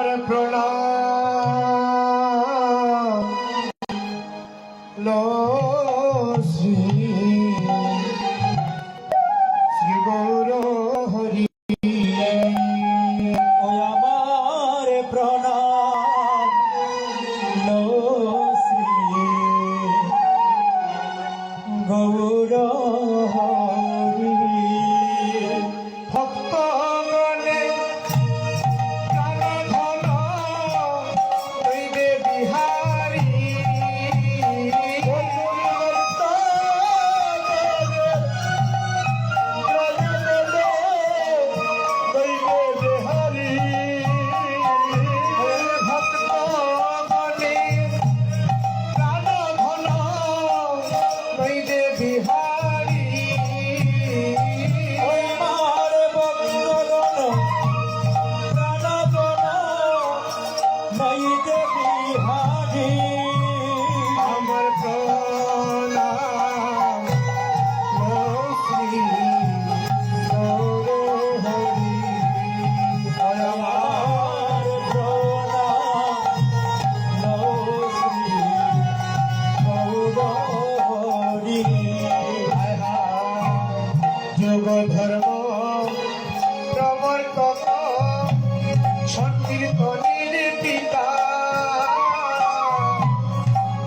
আমার প্রণাম। লো শ্রী শ্রী গৌর আমার প্রণাম। লো যোগ ধর্ম, প্রবর্তক সংকীর্তনের পিতা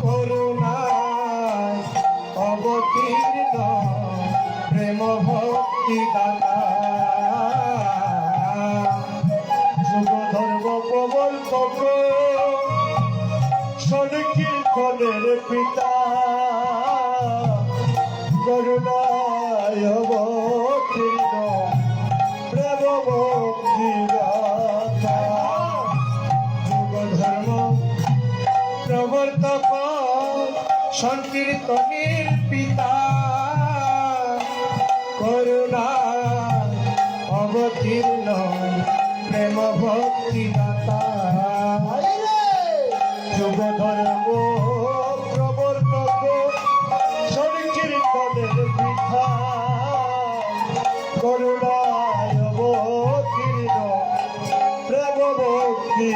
করুণা, অবতীর্ণ প্রেম ভক্তি দাতা। যুগ ধর্ম প্রবর্তক সংকীর্তনের পিতা। করুণায় প্রবর্তক সংকীর্তনের পিতা করুণা অবতীর্ণ প্রেম ভক্তি লক্ষ্মী